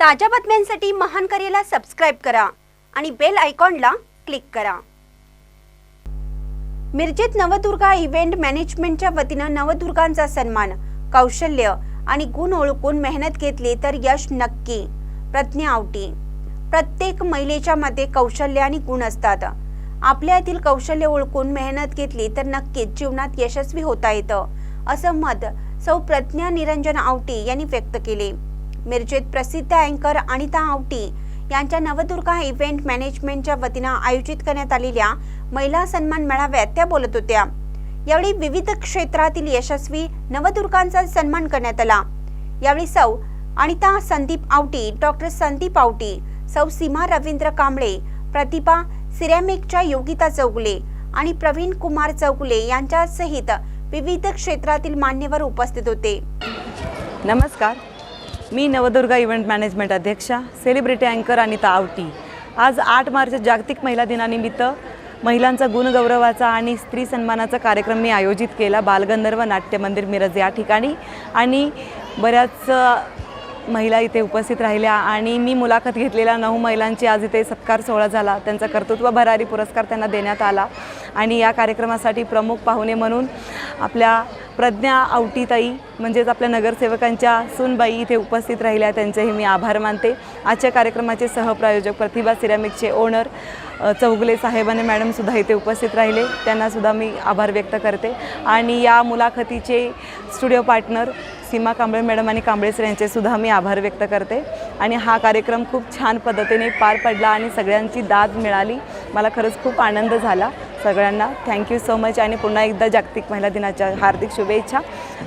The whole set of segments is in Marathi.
ताज्या बातम्यांसाठी महान करेला सबस्क्राईब करा आणि बेल आयकॉनला क्लिक करा. मिरजेत नवदुर्गा इव्हेंट मॅनेजमेंटच्या वतीनं नवदुर्गांचा सन्मान कौशल्य आणि गुण ओळखून मेहनत घेतली तर यश नक्की. प्रज्ञा आवटी. प्रत्येक महिलेच्या मध्ये कौशल्य आणि गुण असतात. आपल्यातील कौशल्य ओळखून मेहनत घेतली तर नक्कीच जीवनात यशस्वी होता येतं असं मत सौ प्रज्ञा निरंजन आवटी यांनी व्यक्त केले. मिरजेत प्रसिद्ध अँकर अनिता आवटी यांच्या नवदुर्गा इव्हेंट मॅनेजमेंटच्या वतीनं आयोजित करण्यात आलेल्या महिला सन्मान मेळाव्यात त्या बोलत होत्या. यावेळी विविध क्षेत्रातील यशस्वी नवदुर्गांचा सन्मान करण्यात आला. यावेळी सौ अनिता संदीप आवटी डॉक्टर संदीप आवटी सौ सीमा रवींद्र कांबळे प्रतिभा सिरॅमिकच्या योगिता चौगुले आणि प्रवीण कुमार चौगुले यांच्यासहित विविध क्षेत्रातील मान्यवर उपस्थित होते. नमस्कार. मी नवदुर्गा इव्हेंट मॅनेजमेंट अध्यक्षा सेलिब्रिटी अँकर अनिता आवटी. आज आठ मार्च जागतिक महिला दिनानिमित्त महिलांचा गुणगौरवाचा आणि स्त्री सन्मानाचा कार्यक्रम मी आयोजित केला. बालगंधर्व नाट्य मंदिर मिरज या ठिकाणी. आणि बऱ्याच महिला इथे उपस्थित राहिल्या आणि मी मुलाखत घेतलेल्या नऊ महिलांची आज इथे सत्कार सोहळा झाला. त्यांचा कर्तृत्व भरारी पुरस्कार त्यांना देण्यात आला. आणि या कार्यक्रमासाठी प्रमुख पाहुणे म्हणून आपल्या प्रज्ञा आवटीताई म्हणजेच आपल्या नगरसेवकांच्या सूनबाई इथे उपस्थित राहिल्या. त्यांचेही मी आभार मानते. आजच्या कार्यक्रमाचे सहप्रायोजक प्रतिभा सिरॅमिकचे ओनर चौगले साहेबाने साहेब आणि मॅडमसुद्धा इथे उपस्थित राहिले. त्यांनासुद्धा मी आभार व्यक्त करते. आणि या मुलाखतीचे studio partner Seema Kamble madam आणि कांबळे सर यांचेसुद्धा मी आभार व्यक्त करते. आणि हा कार्यक्रम खूप छान पद्धतीने पार पडला आणि सगळ्यांची दाद मिळाली. मला खरंच खूप आनंद झाला. सगळ्यांना. थँक्यू सो मच आणि पुन्हा एकदा जागतिक महिला दिनाच्या हार्दिक शुभेच्छा.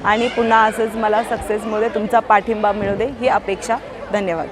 आणि पुन्हा असंच मला सक्सेसमध्ये तुमचा पाठिंबा मिळू दे ही अपेक्षा. धन्यवाद.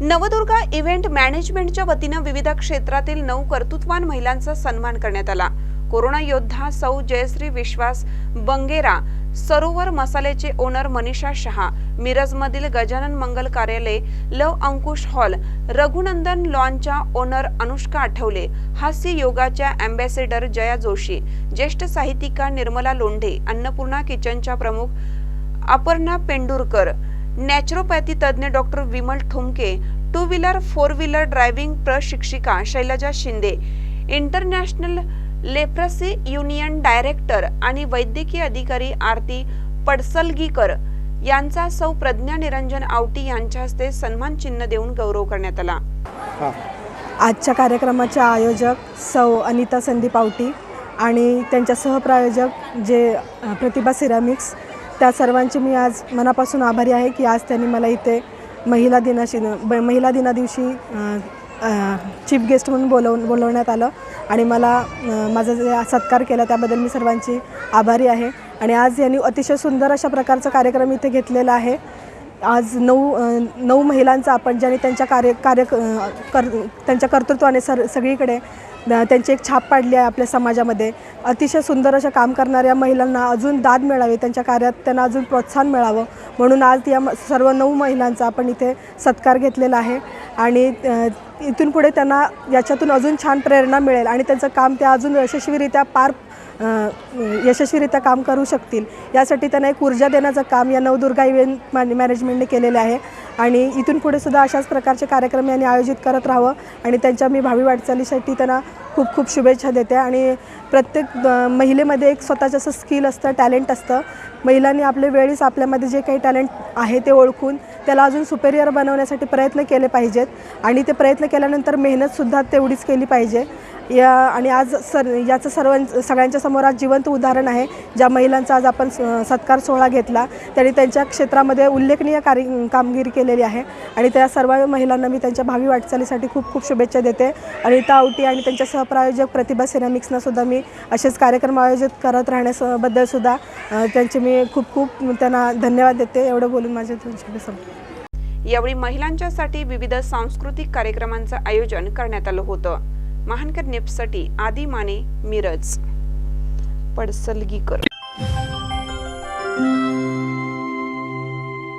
नवदुर्गा इव्हेंट मॅनेजमेंटच्या वतीनं विविध क्षेत्रातील नऊ कर्तृत्वान महिलांचा सन्मान करण्यात आला. कोरोना योद्धा सौ जयश्री विश्वास बंगेरा सरोवर मसाल्याचे ओनर मनीषा शहा मिरजमधील गजानन मंगल कार्यालय लव अंकुश हॉल रघुनंदन लॉनच्या ओनर अनुष्का आठवले हास्य योगाच्या अँबॅसेडर जया जोशी ज्येष्ठ साहित्यिका निर्मला लोंढे अन्नपूर्णा किचनच्या प्रमुख अपर्णा पेंडुरकर नॅचरोपॅथी तज्ज्ञ doctor Vimal Thumke two wheeler four wheeler driving प्रशिक्षिका Shailaja Shinde international leprosy union director आणि वैद्यकीय अधिकारी आरती पडसलगीकर यांचा सौ प्रज्ञा निरंजन आवटी यांच्या हस्ते सन्मान चिन्ह देऊन गौरव करण्यात आला. आजच्या कार्यक्रमाचे आयोजक सौ अनिता संदीप आवटी आणि त्यांच्या सहप्रायोजक जे प्रतिभा सिरॅमिक्स त्या सर्वांची मी आज मनापासून आभारी आहे की आज त्यांनी मला इथे महिला दिनाशी ब महिला दिना दिवशी चीफ गेस्ट म्हणून बोलवून बोलवण्यात आलं. आणि मला माझा जे सत्कार केला त्याबद्दल मी सर्वांची आभारी आहे. आणि आज यांनी अतिशय सुंदर अशा प्रकारचा कार्यक्रम इथे घेतलेला आहे. आज नऊ नऊ महिलांचा आपण ज्यांनी त्यांच्या कार्य कार्य कर त्यांच्या कर्तृत्वाने सर सगळीकडे त्यांची एक छाप पाडली आहे आपल्या समाजामध्ये. अतिशय सुंदर अशा काम करणाऱ्या महिलांना अजून दाद मिळावी त्यांच्या कार्यात त्यांना अजून प्रोत्साहन मिळावं. म्हणून आज या म- सर्व नऊ महिलांचा आपण इथे सत्कार घेतलेला आहे. आणि इथून पुढे त्यांना याच्यातून अजून छान प्रेरणा मिळेल आणि त्यांचं काम त्या अजून यशस्वीरित्या पार यशस्वीरित्या काम करू शकतील. यासाठी त्यांना एक ऊर्जा देण्याचं काम या नवदुर्गा इव्हेंट मॅ मॅनेजमेंटने केलेलं आहे. आणि इथून पुढे सुद्धा अशाच प्रकारचे कार्यक्रम यांनी आयोजित करत राहावं. आणि त्यांच्या मी भावी वाटचालीसाठी त्यांना खूप खूप शुभेच्छा देते. आणि प्रत्येक महिलेमध्ये एक स्वतःचं असं स्किल असतं टॅलेंट असतं. महिलांनी आपल्या वेळीच आपल्यामध्ये जे काही टॅलेंट आहे ते ओळखून त्याला अजून सुपेरियर बनवण्यासाठी प्रयत्न केले पाहिजेत. आणि ते प्रयत्न केल्यानंतर मेहनतसुद्धा तेवढीच केली पाहिजे. या आणि आज सर याचं सर्व सगळ्यांच्या समोर आज जिवंत उदाहरण आहे. ज्या महिलांचा आज आपण स- सत्कार सोहळा घेतला त्यांनी त्यांच्या क्षेत्रामध्ये उल्लेखनीय कार्य कामगिरी केलेली आहे. आणि त्या सर्व महिलांना मी त्यांच्या भावी वाटचालीसाठी खूप खूप शुभेच्छा देते. अनिता आवटी आणि त्यांच्या सहप्रायोजक प्रतिभा सिनेमिक्सनासुद्धा मी असेच कार्यक्रम आयोजित करत राहण्याबद्दलसुद्धा त्यांचे मी खूप खूप त्यांना धन्यवाद देते. एवढं बोलून माझे तुमच्याकडे शब्द यावेळी महिलांच्यासाठी विविध सांस्कृतिक कार्यक्रमांचं आयोजन करण्यात आलं होतं. महानकर नेपसाठी आदी माने मिरज. पडसलगीकर